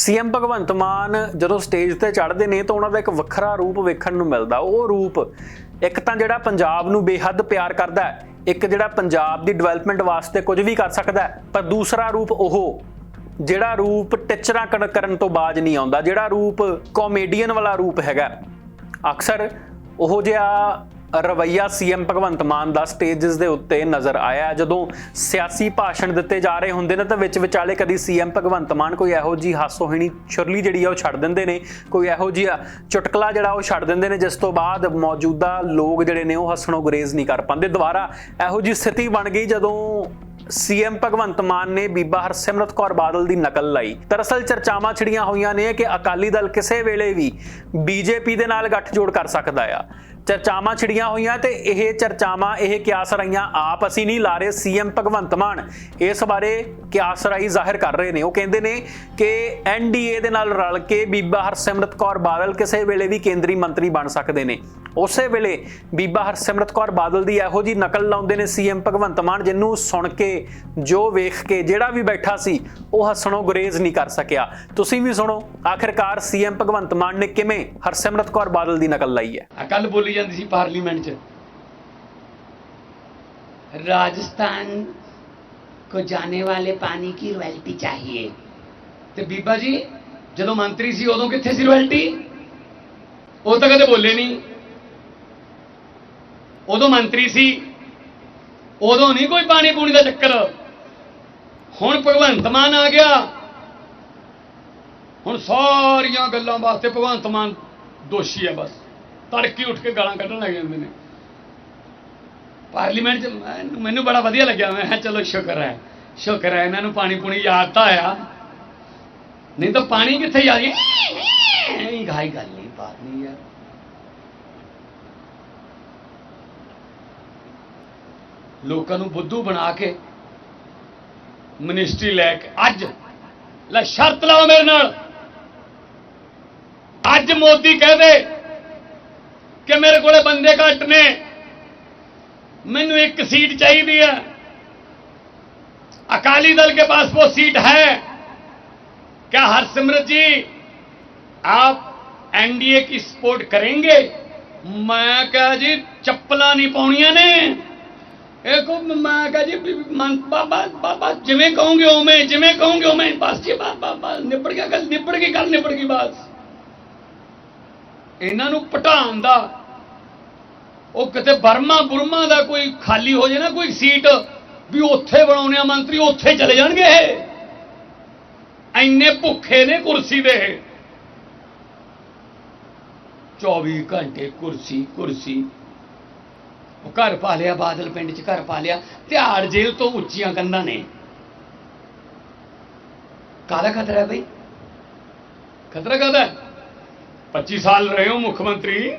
CM Bhagwant ਮਾਨ ਜਦੋਂ stage ਤੇ ਚੜ੍ਹਦੇ ਨੇ ਤਾਂ ਉਹਨਾਂ ਦਾ ਇੱਕ ਵੱਖਰਾ ਰੂਪ ਵੇਖਣ ਨੂੰ ਮਿਲਦਾ। ਉਹ ਰੂਪ ਇੱਕ ਤਾਂ ਜਿਹੜਾ ਪੰਜਾਬ ਨੂੰ ਬੇਹੱਦ ਪਿਆਰ ਕਰਦਾ ਹੈ, ਇੱਕ ਜਿਹੜਾ ਪੰਜਾਬ ਦੀ ਡਿਵੈਲਪਮੈਂਟ ਵਾਸਤੇ ਕੁਝ ਵੀ ਕਰ ਸਕਦਾ ਹੈ, ਪਰ ਦੂਸਰਾ ਰੂਪ ਉਹ, ਜਿਹੜਾ ਰੂਪ ਟਿਚਰਾਂ ਕਰਨ- ਤੋਂ ਬਾਜ ਨਹੀਂ ਆਉਂਦਾ, ਜਿਹੜਾ ਰੂਪ ਕਾਮੇਡੀਅਨ ਵਾਲਾ ਰੂਪ ਹੈਗਾ। ਅਕਸਰ ਉਹ ਜਿਹਾ ਰਵਈਆ ਸੀਐਮ ਭਗਵੰਤ ਮਾਨ ਦਾ ਸਟੇजेस ਦੇ ਉੱਤੇ ਨਜ਼ਰ ਆਇਆ ਜਦੋਂ ਸਿਆਸੀ ਭਾਸ਼ਣ ਦਿੱਤੇ ਜਾ ਰਹੇ ਹੁੰਦੇ ਨੇ ਤਾਂ ਵਿੱਚ ਵਿਚਾਲੇ ਕਦੀ ਸੀਐਮ ਭਗਵੰਤ ਮਾਨ ਕੋਈ ਇਹੋ ਜੀ ਹਾਸੋਹੀਣੀ ਛੁਰਲੀ ਜਿਹੜੀ ਆ ਉਹ ਛੱਡ ਦਿੰਦੇ ਨੇ, ਕੋਈ ਇਹੋ ਜਿਹਾ ਚੁਟਕਲਾ ਜਿਹੜਾ ਉਹ ਛੱਡ ਦਿੰਦੇ ਨੇ, ਜਿਸ ਤੋਂ ਬਾਅਦ ਮੌਜੂਦਾ ਲੋਕ ਜਿਹੜੇ ਨੇ ਉਹ ਹੱਸਣੋਂ ਗੁਰੇਜ਼ ਨਹੀਂ ਕਰ ਪਾਉਂਦੇ। ਦੁਬਾਰਾ ਇਹੋ ਜੀ ਸਥਿਤੀ ਬਣ ਗਈ ਜਦੋਂ ਸੀਐਮ ਭਗਵੰਤ ਮਾਨ ਨੇ ਬੀਬਾ ਹਰਸਿਮਰਤ ਕੌਰ ਬਾਦਲ ਦੀ ਨਕਲ ਲਾਈ। ਦਰਅਸਲ ਚਰਚਾਵਾਂ ਛਿੜੀਆਂ ਹੋਈਆਂ ਨੇ ਕਿ ਅਕਾਲੀ ਦਲ ਕਿਸੇ ਵੇਲੇ ਵੀ ਬੀਜੇਪੀ ਦੇ ਨਾਲ ਗੱਠਜੋੜ ਕਰ ਸਕਦਾ ਆ। ਚਰਚਾਵਾਂ ਛਿੜੀਆਂ ਹੋਈਆਂ ਤੇ ਇਹ ਚਰਚਾਵਾਂ, ਇਹ ਕਿਆਸ ਰਹੀਆਂ ਆਪ ਅਸੀਂ ਨਹੀਂ ਲਾ ਰਹੇ ਸੀਐਮ ਭਗਵੰਤ ਮਾਨ ਇਸ ਬਾਰੇ ਕਿਆਸ ਰਾਈ ਜ਼ਾਹਿਰ ਕਰ ਰਹੇ ਨੇ। ਉਹ ਕਹਿੰਦੇ ਨੇ ਕਿ ਐਨਡੀਏ ਦੇ ਨਾਲ ਰਲ ਕੇ ਬੀਬਾ ਹਰਸਿਮਰਤ ਕੌਰ ਬਾਦਲ ਕਿਸੇ ਵੇਲੇ ਵੀ ਕੇਂਦਰੀ ਮੰਤਰੀ ਬਣ ਸਕਦੇ ਨੇ। ਉਸੇ ਵੇਲੇ ਬੀਬਾ ਹਰਸਿਮਰਤ ਕੌਰ ਬਾਦਲ ਦੀ ਇਹੋ ਜੀ ਨਕਲ ਲਾਉਂਦੇ ਨੇ ਸੀਐਮ ਭਗਵੰਤ ਮਾਨ, ਜਿਹਨੂੰ ਸੁਣ ਕੇ, ਜੋ ਵੇਖ ਕੇ, ਜਿਹੜਾ ਵੀ ਬੈਠਾ ਸੀ, ਉਹ ਹੱਸਣੋਂ ਗੁਰੇਜ਼ ਨਹੀਂ ਕਰ ਸਕਿਆ। ਤੁਸੀਂ ਵੀ ਸੁਣੋ, ਆਖਿਰਕਾਰ ਸੀਐਮ ਭਗਵੰਤ ਮਾਨ ਨੇ ਕਿਵੇਂ ਹਰਸਿਮਰਤ ਕੌਰ ਬਾਦਲ ਦੀ ਨਕਲ ਲਾਈ ਹੈ? ਆ ਕੱਲ ਬੋਲੀ ਜਾਂਦੀ ਸੀ ਪਾਰਲੀਮੈਂਟ 'ਚ। ਰਾਜਸਥਾਨ ਕੋ ਜਾਣੇ ਵਾਲੇ ਪਾਣੀ की रॉयल्टी ਚਾਹੀਏ? ਤੇ ਬੀਬਾ ਜੀ, ਜਦੋਂ ਮੰਤਰੀ ਸੀ ਉਦੋਂ ਕਿੱਥੇ ਸੀ ਰॉयल्टी ਉਹ ਤਾਂ ਕਦੇ ਬੋਲੇ ਨਹੀਂ ਉਦੋਂ ਮੰਤਰੀ ਸੀ, ਉਦੋਂ ਨਹੀਂ ਕੋਈ ਪਾਣੀ ਪੂਣੀ ਦਾ ਚੱਕਰ। ਹੁਣ ਭਗਵੰਤ ਮਾਨ ਆ ਗਿਆ। ਹੁਣ ਸਾਰੀਆਂ ਗੱਲਾਂ ਵਾਸਤੇ ਭਗਵੰਤ ਮਾਨ ਦੋਸ਼ੀ ਹੈ ਬਸ। ਤੜਕੀ ਉੱਠ ਕੇ ਗਾਲਾਂ ਕੱਢਣ ਲੱਗ ਜਾਂਦੇ ਨੇ। ਪਾਰਲੀਮੈਂਟ 'ਚ ਮੈਨੂੰ- ਬੜਾ ਵਧੀਆ ਲੱਗਿਆ। ਮੈਂ ਕਿਹਾ ਚਲੋ ਸ਼ੁਕਰ ਹੈ। ਸ਼ੁਕਰ ਹੈ, ਇਹਨਾਂ ਨੂੰ ਪਾਣੀ ਪੂਣੀ ਯਾਦ ਤਾਂ ਆਇਆ। ਨਹੀਂ ਤਾਂ ਪਾਣੀ ਕਿੱਥੇ ਯਾਦ ਇਹ ਗਾਈ ਗੱਲ ਨਹੀਂ, ਬਾਤ ਨਹੀਂ ਯਾਰ। ਲੋਕਾਂ ਨੂੰ ਬੁੱਧੂ ਬਣਾ ਕੇ ਮਿਨਿਸਟਰੀ ਲੈ ਕੇ ਅੱਜ ਲੈ ਸ਼ਰਤ ਲਾਓ ਮੇਰੇ ਨਾਲ। ਅੱਜ ਮੋਦੀ ਕਹਦੇ ਕਿ ਮੇਰੇ ਕੋਲੇ ਬੰਦੇ ਘੱਟ ਨੇ ਮੈਨੂੰ ਇੱਕ सीट चाहिए है अकाली दल के पास वो सीट है क्या हरसिमरत जी आप एनडीए की सपोर्ट करेंगे मैं कहा जी ਚੱਪਲਾਂ ਨਹੀਂ ਪਾਉਣੀਆਂ ਨੇ ਇਹ ਕੋ ਮੈਂ ਕਹਾ ਜੀ ਵੀ ਮਨ ਬਾਬਾ ਬਾਬਾ ਜਿਵੇਂ ਕਹੋਗੇ ਉਵੇਂ ਜਿਵੇਂ ਕਹੋਗੇ ਉਵੇਂ ਬਸ ਜੀ ਬਾਬਾ ਬਸ ਨਿਬੜ ਗਿਆ ਗੱਲ ਨਿਬੜ ਗਈ ਗੱਲ ਨਿਬੜ ਗਈ ਬਸ ਉਹ ਕਿਤੇ ਬਰਮਾ ਬੁਰਮਾ ਦਾ ਕੋਈ ਖਾਲੀ ਹੋ ਜੇ ਨਾ ਕੋਈ ਸੀਟ, ਵੀ ਉੱਥੇ ਬਣਾਉਣੇ ਆ ਮੰਤਰੀ ਉੱਥੇ ਚਲੇ ਜਾਣਗੇ ਇਹ। ਐਨੇ ਭੁੱਖੇ ਨੇ ਕੁਰਸੀ ਦੇ। 24 ਘੰਟੇ ਕੁਰਸੀ ਕੁਰਸੀ। ਉਹ ਘਰ ਪਾ ਲਿਆ, ਬਾਦਲ ਪਿੰਡ 'ਚ ਘਰ ਪਾ ਲਿਆ। ਤਿਹਾੜ ਜੇਲ੍ਹ ਤੋਂ ਉੱਚੀਆਂ ਕੰਧਾਂ ਨੇ। ਕਾਹਦਾ ਖਤਰਾ ਹੈ ਬਈ? ਖਤਰਾ ਕਾਹਦਾ? ਹੈ 25 ਸਾਲ ਰਹੇ ਹੋ ਮੁੱਖ ਮੰਤਰੀ।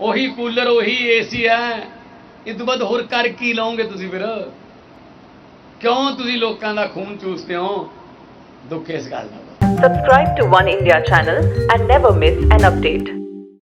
ਉਹੀ ਕੂਲਰ, ਉਹੀ ਏਸੀ ਹੈ। ਇਹ ਤੋਂ ਬਾਅਦ ਹੋਰ ਕਰ ਕੀ ਲਓਗੇ ਤੁਸੀਂ ਫਿਰ? ਕਿਉਂ ਤੁਸੀਂ ਲੋਕਾਂ ਦਾ ਖੂਨ ਚੂਸਦੇ ਹੋ? ਦੁੱਖ ਇਸ ਗੱਲ ਦਾ। Subscribe to to One India channel and never miss an.